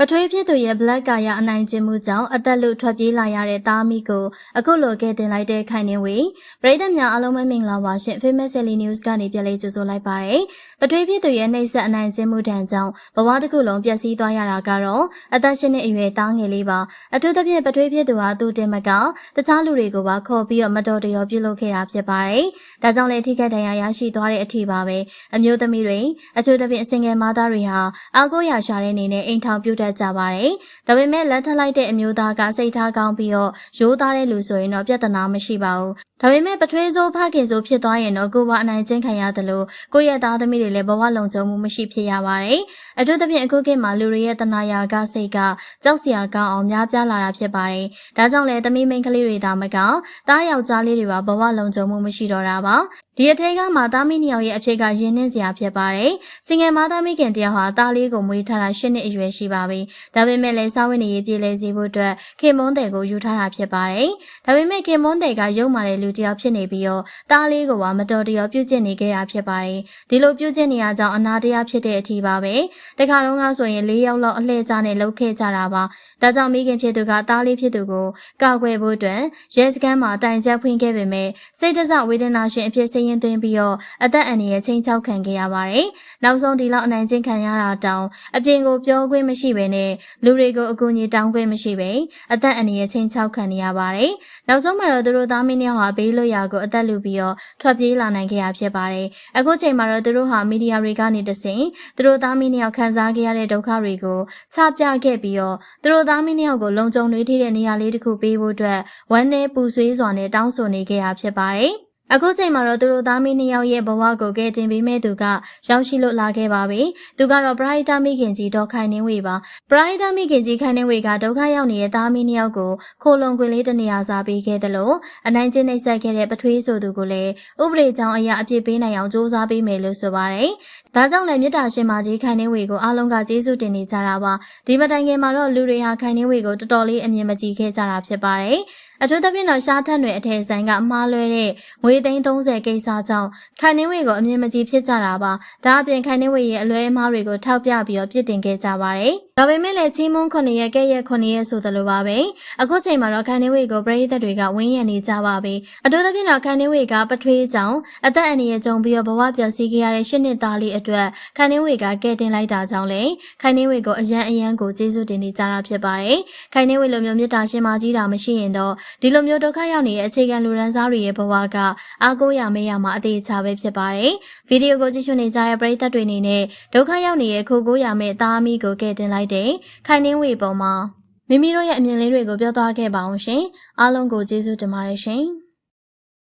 ပထွေးဖြစ်သူရဲ့ black ကာရအနိုင်ကျင့်မှုကြောင့်အသက်လုထွက်ပြေးလာရတဲ့သားမိကိုအခုလိုကဲတင်လိုက်တဲ့ခိုင်နေဝေပရိသတ်များအားလုံးပဲမင်္ဂလာပါရှင် Famous Daily News ကနေပြန်လေးကြိုဆိုလိုက်ပါရစေပထွေးဖြစ်သူရဲ့နှိပ်စက်အနိုင်ကျင့်မှုတန်ကြောင့်ဘဝတစ်ခုလုံးပျက်စီးသွားရတာကတော့အသက်ရှင်တဲ့အရွယ်သားငယ်လေးပါအထူးသဖြင့်ပထွေးဖြစ်သူဟာသူတင်မကတခြားလူတွေကိုပါခေါ်ပြီးတော့မတော်တရောပြုလုပ်ခဲ့တာဖြစ်ပါတယ်ဒါကြောင့်လည်းထိခိုက်ဒဏ်ရာရရှိသွားတဲ့အထိပါပဲအမျိုးသမီးတွေအထူးသဖြင့်အစင်ငယ်မသားတွေဟာအားကိုးရာရှာတဲ့အနေနဲ့အိမ်ထောင်ပြုတ်တတ်ကြပါတယ်။ဒါပေမဲ့လက်ထပ်လိုက်တဲ့အမျိုးသားကစိတ်ထားကောင်းပြီးတော့ရိုးသားတဲ့လူဆိုရင်တော့ပြဿနာမရှိပါဘူး။ဒါပေမဲ့ပထွေးစိုးဖခင်စိုးဖြစ်သွားရင်တော့ကိုယ်ပါအနိုင်ကျင့်ခံရတယ်လို့ကိုယ့်ရဲ့သားသမီးတွေလည်းဘဝလုံခြုံမှုမရှိဖြစ်ရပါတယ်။အထူးသဖြင့်အခုခေတ်မှာလူတွေရဲ့တနာယာကစိတ်ကကြောက်စရာကောင်းအောင်များပြားလာတာဖြစ်ပါတယ်။ဒါကြောင့်လည်းသမီးမိန်းကလေးတွေဒါမှကတားယောက်ျားလေးတွေပါဘဝလုံခြုံမှုမရှိတော့တာပါ။ဒီအထက်ကမှသားမီးနှစ်ယောက်ရဲ့အဖြစ်ကရင်းနှင်းစရာဖြစ်ပါတယ်။စင်ငယ်မသားမိခင်တယောက်ဟာသားလေးကိုမွေးထားတာ၈နှစ်အရွယ်ရှိပါပြီ။ဒါပေမဲ့လည်းစားဝတ်နေရေးပြည်လဲစေဖို့အတွက်ခင်မွန်းတယ်ကိုယူထားတာဖြစ်ပါတယ်။ဒါပေမဲ့ခင်မွန်းတယ်ကရုံမာတဲ့လူတယောက်ဖြစ်နေပြီးတော့သားလေးကိုပါမတော်တရောပြုတ်ကျင့်နေခဲ့တာဖြစ်ပါတယ်။ဒီလိုပြုတ်ကျင့်နေရကြောင်းအနာတရားဖြစ်တဲ့အထီပါပဲ။တခါတော့ကဆိုရင်၄ယောက်လောက်အလှည့်ကျနဲ့လှုပ်ခဲ့ကြတာပါ။ဒါကြောင့်မိခင်ဖြစ်သူကသားလေးဖြစ်သူကိုကာကွယ်ဖို့အတွက်ရဲစခန်းမှာတိုင်ချက်ဖွင့်ခဲ့ပေမဲ့စိတ်တဆဝေဒနာရှင်အဖြစ်စိတ်ရင်သွင်းပြီးတော့အသက်အန္တရာယ်ချင်းချောက်ခံခဲ့ရပါတယ်။နောက်ဆုံးဒီလောက်အနိုင်ကျင့်ခံရတာတောင်အပြင်ကိုပြောခွင့်မရှိဘဲနဲ့လူတွေကိုအကူအညီတောင်းခွင့်မရှိပဲအသက်အန္တရာယ်ချင်းချောက်ခံနေရပါတယ်။နောက်ဆုံးမှာတော့သူတို့သားမင်းနှစ်ယောက်ဟာဘေးလွတ်ရာကိုအသက်လူပြီးတော့ထွက်ပြေးလာနိုင်ခဲ့ရဖြစ်ပါတယ်။အခုချိန်မှာတော့သူတို့ဟာမီဒီယာတွေကနေတဆင့်သူတို့သားမင်းနှစ်ယောက်ခံစားခဲ့ရတဲ့ဒုက္ခတွေကိုချပြခဲ့ပြီးတော့သူတို့သားမင်းနှစ်ယောက်ကိုလုံခြုံတွေထိတဲ့နေရာလေးတစ်ခုပေးဖို့အတွက်ဝမ်းနဲ့ပူဆွေးစွာနဲ့တောင်းဆိုနေခဲ့ရဖြစ်ပါတယ်။ အခုချိန်မှာတော့သူတို့သားမီးနှစ်ယောက်ရဲ့ဘဝကိုကဲတင်ပေးမဲ့သူကရောက်ရှိလို့လာခဲ့ပါပြီ။သူကတော့ပရိုက်တာမိခင်ကြီးဒေါ်ခိုင်နှင်းဝေပါ။ပရိုက်တာမိခင်ကြီးခိုင်နှင်းဝေကဒုက္ခရောက်နေတဲ့သားမီးနှစ်ယောက်ကိုခိုလုံခွင်လေးတနေရာစားပေးခဲ့တယ်လို့အနိုင်ကျင့်နှိပ်စက်ခဲ့တဲ့ပထွေးဆိုသူကိုလည်းဥပဒေကြောင်းအရာအပြစ်ပေးနိုင်အောင်စ조사ပေးမယ်လို့ဆိုပါတယ်။ ဒါကြောင့်လည်းမြစ်တာရှင်မကြီးခိုင်နှင်းဝေကိုအားလုံးကကျေးဇူးတင်နေကြတာပါ။ဒီမတိုင်ခင်မှာတော့လူတွေဟာခိုင်နှင်းဝေကိုတော်တော်လေးအမြင်မကြည့်ခဲ့ကြတာဖြစ်ပါတယ်။အထူးသဖြင့်တော့ရှားထက်တွေအထည်ဆိုင်ကမှားလွဲတဲ့ငွေသိန်း30ကိစ္စကြောင့်ခိုင်နှင်းဝေကိုအမြင်မကြည့်ဖြစ်ကြတာပါဒါအပြင်ခိုင်နှင်းဝေရဲ့အလွဲအမှားတွေကိုထောက်ပြပြီးတော့ပြစ်တင်ခဲ့ကြပါတယ် ဒါပေမဲ့လည်းချင်းမုန်း9ရက်ကဲ့ရက်9ရက်ဆိုသလိုပါပဲအခုချိန်မှာတော့ခိုင်နှင်းဝေကိုပရိသတ်တွေကဝင်းရံနေကြပါပြီအထူးသဖြင့်တော့ခိုင်နှင်းဝေကပထွေးကြောင့်အသက်အန္တရာယ်ကြုံပြီးတော့ဘဝပျက်စီးခဲ့ရတဲ့ရှစ်နှစ်သားလေးအတွက်ခိုင်နှင်းဝေကကဲတင်လိုက်တာကြောင့်လေခိုင်နှင်းဝေကိုအရန်အရန်ကိုကျေးဇူးတင်နေကြတာဖြစ်ပါတယ်ခိုင်နှင်းဝေလိုမျိုးမေတ္တာရှင်မကြီးတာမရှိရင်တော့ဒီလိုမျိုးဒုက္ခရောက်နေတဲ့အခြေခံလူရန်စားတွေရဲ့ဘဝကအားကိုးရမေးရမှာအသေးချပဲဖြစ်ပါတယ်။ဗီဒီယိုကိုကြည့်ရှုနေကြတဲ့ပရိသတ်တွေအနေနဲ့ဒုက္ခရောက်နေတဲ့ခိုကိုးရမယ့်သားအမိကိုကဲတင်လိုက်တဲ့ခိုင်နှင်းဝေပေါ်မှာမိမိတို့ရဲ့အမြင်လေးတွေကိုပြောသွားခဲ့ပါအောင်ရှင်။အားလုံးကိုကျေးဇူးတင်ပါတယ်ရှင်။